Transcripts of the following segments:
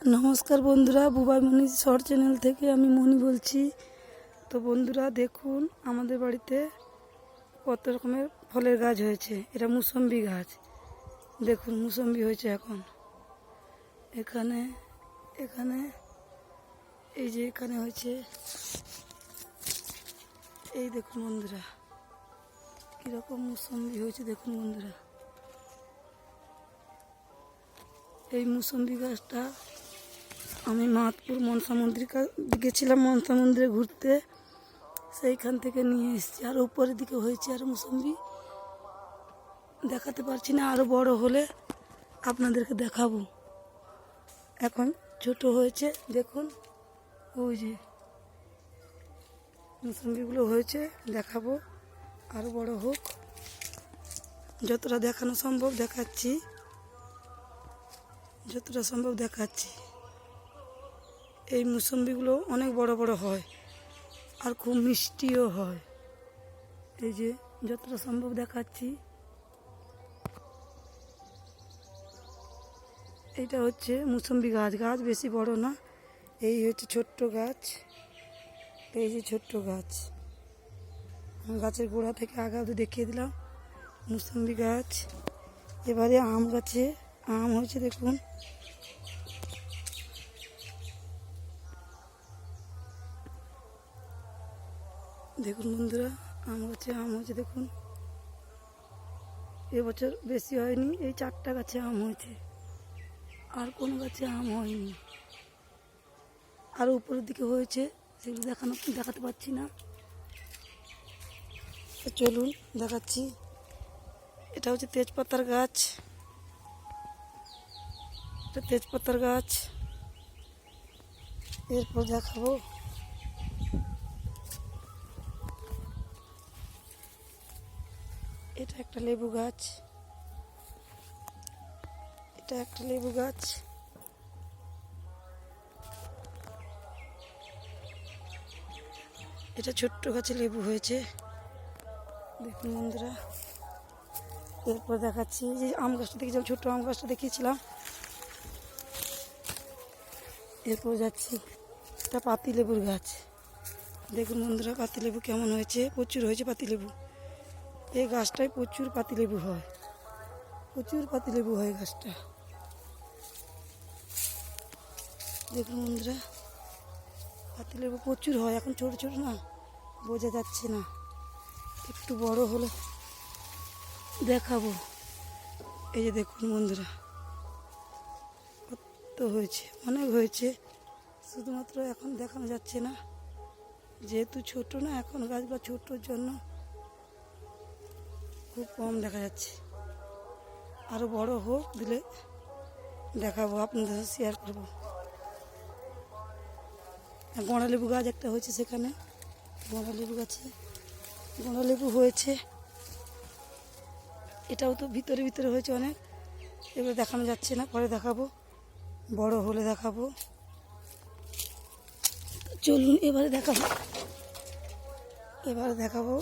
নমস্কার বন্ধুরা, বুবাই মনি short channel থেকে আমি মনি বলছি। তো বন্ধুরা, দেখুন, আমাদের বাড়িতে কত রকমের ফলের গাছ হয়েছে। এটা মুসম্বি গাছ। দেখুন, মুসম্বি হয়েছে এখন। এখানে এখানে, এই যে এখানে হয়েছে। এই দেখুন বন্ধুরা, কীরকম মুসম্বি হয়েছে দেখুন বন্ধুরা। এই মুসম্বি গাছটা আমি মাতপুর মনসা মন্দির গেছিলাম মনসা মন্দিরে ঘুরতে। সেইখান থেকে নিয়ে এসেছি। আর উপরের দিকে হয়েছে আর মুসম্বি। দেখাতে পারছি না আরও বড় হলে আপনাদেরকে দেখাবো। এখন ছোট হয়েছে, দেখুন। ওই যে মুসম্বিগুলো হয়েছে, দেখাবো। আরও বড় হোক। যতটা দেখানো সম্ভব দেখাচ্ছি। যতটা সম্ভব দেখাচ্ছি। এই মুসম্বিগুলো অনেক বড় বড় হয় আর খুব মিষ্টিও হয়। এই যে যতটা সম্ভব দেখাচ্ছি। এটা হচ্ছে মুসম্বি গাছ। গাছ বেশি বড় না, এই হচ্ছে ছোট্ট গাছ। এই যে ছোট্ট গাছ। গাছের গোড়া থেকে আগা দেখিয়ে দিলাম মুসম্বি গাছ। এবারে আম গাছে, আম হয়েছে দেখুন। দেখুন বন্ধুরা আম গাছে আম হয়েছে, দেখুন। এবছর বেশি হয়নি, এই চারটা গাছে আম হয়েছে। আর কোনো গাছে আম হয়নি। আর উপরের দিকে হয়েছে, সেগুলো দেখানো, দেখাতে পাচ্ছি না। চলুন, দেখাচ্ছি। এটা হচ্ছে তেজপাতার গাছ। এটা তেজপাতার গাছ। এরপর দেখাবো। এটা একটা লেবু গাছ। এটা একটা লেবু গাছ। এটা ছোট্ট গাছে লেবু হয়েছে। দেখুন বন্ধুরা, এরপর দেখাচ্ছি যে আম গাছটা দেখেছিলাম, ছোট্ট আম গাছটা দেখিয়েছিলাম। এরপর যাচ্ছি, এটা পাতিলেবুর গাছ। দেখুন বন্ধুরা, পাতিলেবু কেমন হয়েছে? প্রচুর হয়েছে পাতিলেবু। এই গাছটায় প্রচুর পাতিলেবু হয়। প্রচুর পাতিলেবু হয় গাছটা দেখুন বন্ধুরা, পাতিলেবু প্রচুর হয়, এখন ছোট ছোট না, বোঝা যাচ্ছে না। একটু বড় হলে দেখাবো। এই যে দেখুন বন্ধুরা, কত হয়েছে, অনেক হয়েছে। শুধুমাত্র এখন দেখানো যাচ্ছে না, যেহেতু ছোট না, এখন গাছগুলো ছোটোর জন্য খুব কম দেখা যাচ্ছে। আরও বড় হোক দিলে দেখাবো, আপনাদের শেয়ার করব। গোড়া লেবু গাছ একটা হয়েছে সেখানে। গোড়া লেবু গাছে গোড়া লেবু হয়েছে। এটাও তো ভিতরে ভিতরে হয়েছে অনেক। এবার দেখানো যাচ্ছে না, পরে দেখাবো। বড় হলে দেখাবো। চলুন, এবারে দেখাবো। এবারে দেখাবো।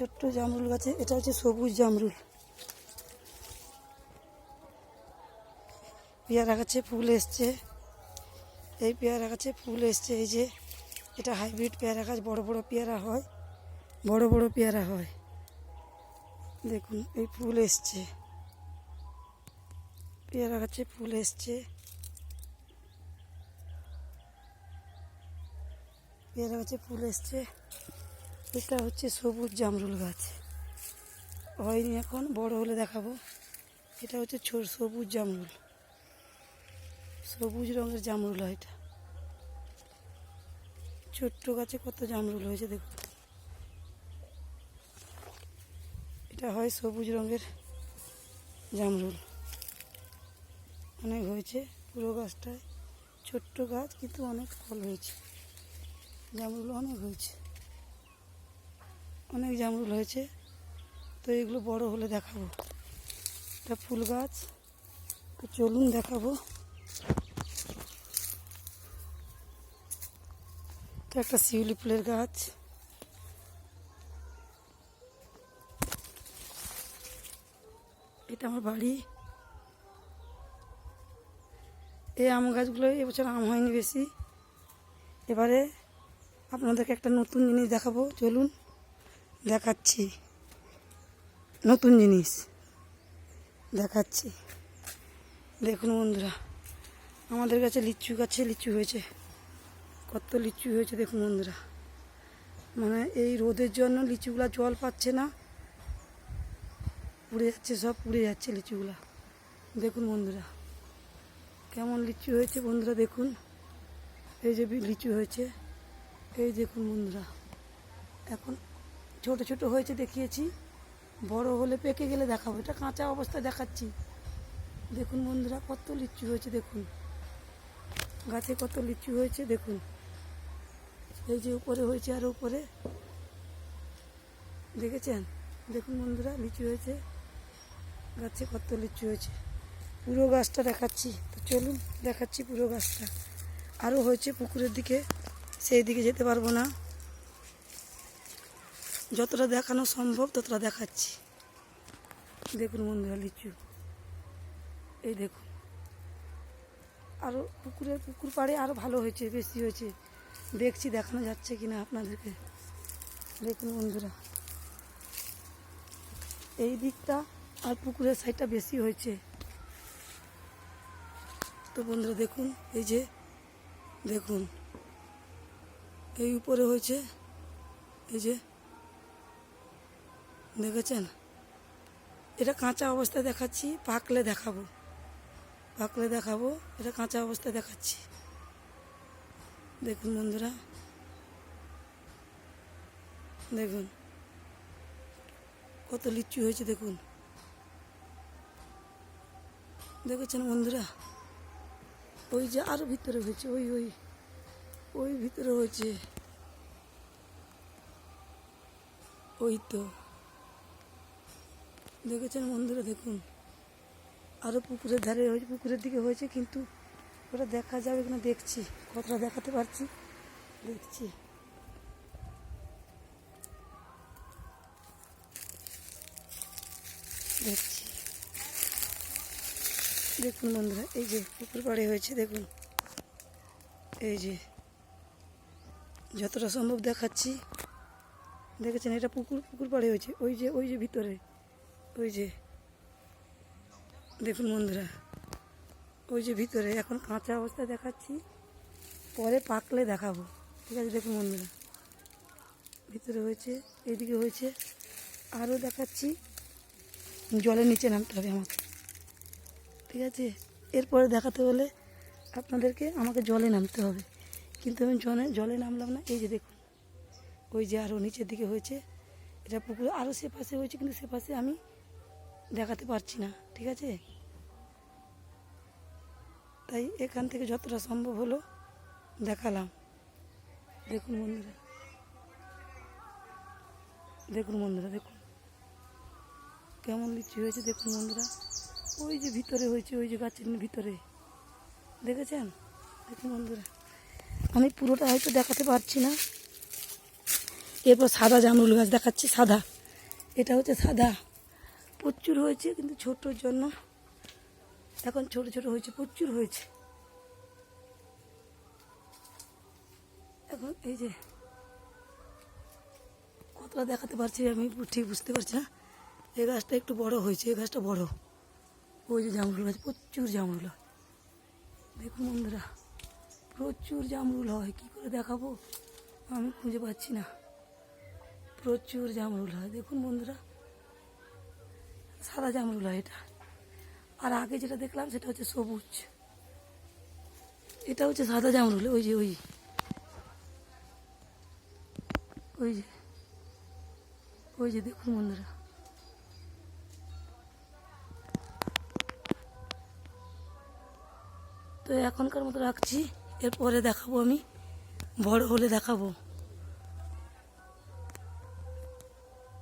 ছোট্ট জামরুল গাছে, এটা হচ্ছে সবুজ জামরুল। পেয়ারা গাছে ফুল এসছে। এই পেয়ারা গাছে ফুল এসছে, এই যে এটা হাইব্রিড পেয়ারা গাছ, বড় বড় পেয়ারা হয়, বড় বড় পেয়ারা হয়। দেখুন, এই ফুল এসছে। পেয়ারা গাছে ফুল এসছে। পেয়ারা গাছে ফুল এসছে। এটা হচ্ছে সবুজ জামরুল গাছ। হয়নি এখন, বড় হলে দেখাবো। এটা হচ্ছে সবুজ জামরুল। সবুজ রঙের জামরুল হয় এটা। ছোট্ট গাছে কত জামরুল হয়েছে দেখুন। এটা হয় সবুজ রঙের জামরুল। অনেক হয়েছে পুরো গাছটায়। ছোট্ট গাছ, কিন্তু অনেক ফল হয়েছে। জামরুল অনেক হয়েছে। অনেক জামরুল হয়েছে। তো এগুলো বড় হলে দেখাবো। এটা ফুল গাছ। তো চলুন দেখাবো। এটা একটা শিউলি ফুলের গাছ। এটা আমার বাড়ি। এই আম গাছগুলো এবছর আম হয়নি বেশি। এবারে আপনাদেরকে একটা নতুন জিনিস দেখাবো। চলুন। দেখাচ্ছি। নতুন জিনিস দেখাচ্ছি। দেখুন বন্ধুরা, আমাদের কাছে লিচু গাছে লিচু হয়েছে। কত লিচু হয়েছে দেখুন বন্ধুরা। মানে এই রোদের জন্য লিচুগুলা জল পাচ্ছে না। পুড়ে যাচ্ছে, সব পুড়ে যাচ্ছে লিচুগুলা। দেখুন বন্ধুরা, কেমন লিচু হয়েছে বন্ধুরা দেখুন। এই যে লিচু হয়েছে, এই দেখুন বন্ধুরা। এখন ছোট ছোট হয়েছে দেখিয়েছি। বড় হলে পেকে গেলে দেখাবো। এটা কাঁচা অবস্থায় দেখাচ্ছি। দেখুন বন্ধুরা, কত লিচু হয়েছে, দেখুন। গাছে কত লিচু হয়েছে, দেখুন। এই যে উপরে হয়েছে আর উপরে। দেখেছেন? দেখুন বন্ধুরা, লিচু হয়েছে। গাছে কত লিচু হয়েছে। পুরো গাছটা দেখাচ্ছি। তো চলুন, দেখাচ্ছি পুরো গাছটা। আরও হয়েছে পুকুরের দিকে। সেই দিকে যেতে পারব না। যতটা দেখানো সম্ভব, ততটা দেখাচ্ছি। দেখুন বন্ধুরা, লিচু। এই দেখুন। আরও পুকুরের পুকুর পাড়ে আরও ভালো হয়েছে, বেশি হয়েছে। দেখছি দেখানো যাচ্ছে কিনা আপনাদেরকে। দেখুন বন্ধুরা। এই দিকটা আর পুকুরের সাইডটা বেশি হয়েছে। তো বন্ধুরা, দেখুন, এই যে, দেখুন। এই উপরে হয়েছে, এই যে দেখেছেন এটা কাঁচা অবস্থায় দেখাচ্ছি, পাকলে দেখাবো। পাকলে দেখাবো, এটা কাঁচা অবস্থায় দেখাচ্ছি। দেখুন বন্ধুরা। দেখুন। কত লিচু হয়েছে, দেখুন। দেখেছেন বন্ধুরা? ওই যে আরও ভিতরে হয়েছে, ওই ওই ওই ভিতরে হয়েছে। ওই তো। দেখেছেন বন্ধুরা দেখুন। আরও পুকুরের ধারে হয়েছে, পুকুরের দিকে হয়েছে, কিন্তু ওটা দেখা যাবে কিনা দেখছি। কতটা দেখাতে পারছি? দেখছি। দেখছি। দেখুন বন্ধুরা, এই যে পুকুর পাড়ে হয়েছে, দেখুন। এই যে যতটা সম্ভব দেখাচ্ছি। দেখেছেন, এটা পুকুর পুকুর পাড়ে হয়েছে। ওই যে ওই যে ভিতরে। ওই যে, দেখুন বন্ধুরা, ওই যে ভিতরে এখন কাঁচা অবস্থায় দেখাচ্ছি, পরে পাকলে দেখাবো, ঠিক আছে? দেখুন বন্ধুরা, ভিতরে হয়েছে এইদিকে হয়েছে, আরও দেখাচ্ছি, জলের নিচে নামতে হবে আমাকে, ঠিক আছে? এরপরে দেখাতে হলে আপনাদেরকে আমাকে জলে নামতে হবে, কিন্তু আমি জলে জলে নামলাম না, এই যে দেখুন, ওই যে আরও নিচের দিকে হয়েছে, এটা পুকুরে, আরও সে পাশে হয়েছে, কিন্তু সে পাশে আমি দেখাতে পারছি না, ঠিক আছে? তাই এখান থেকে যতটা সম্ভব হলো দেখালাম। দেখুন বন্ধুরা। দেখুন বন্ধুরা, দেখুন। কেমন লিচু হয়েছে দেখুন বন্ধুরা। ওই যে ভিতরে হয়েছে, ওই যে গাছের ভিতরে। দেখেছেন? দেখুন বন্ধুরা। আমি পুরোটা হয়তো দেখাতে পারছি না। এরপর সাদা জামরুল গাছ দেখাচ্ছি, সাদা। এটা হচ্ছে সাদা। প্রচুর হয়েছে, কিন্তু ছোটোর জন্য এখন ছোট ছোট হয়েছে, প্রচুর হয়েছে। এখন এই যে কতটা দেখাতে পারছি আমি ঠিক বুঝতে পারছি না। এই গাছটা একটু বড় হয়েছে এই গাছটা বড়। ওই যে জামরুল গাছ, প্রচুর জামরুল হয়। দেখুন বন্ধুরা, প্রচুর জামরুল হয়, কী করে দেখাবো? আমি খুঁজে পাচ্ছি না। প্রচুর জামরুল হয়। দেখুন বন্ধুরা সাদা জামরুল এটা। আর আগে যেটা দেখলাম সেটা হচ্ছে সবুজ। এটা হচ্ছে সাদা জামরুল, ওই যে, ওই। ওই যে। ওই যে, দেখুন বন্ধুরা। তো এখনকার মতো রাখছি। এরপরে দেখাবো আমি। বড় হলে দেখাবো।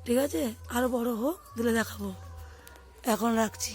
ঠিক আছে? আরও বড় হোক, দিলে দেখাবো। এখন রাখছি।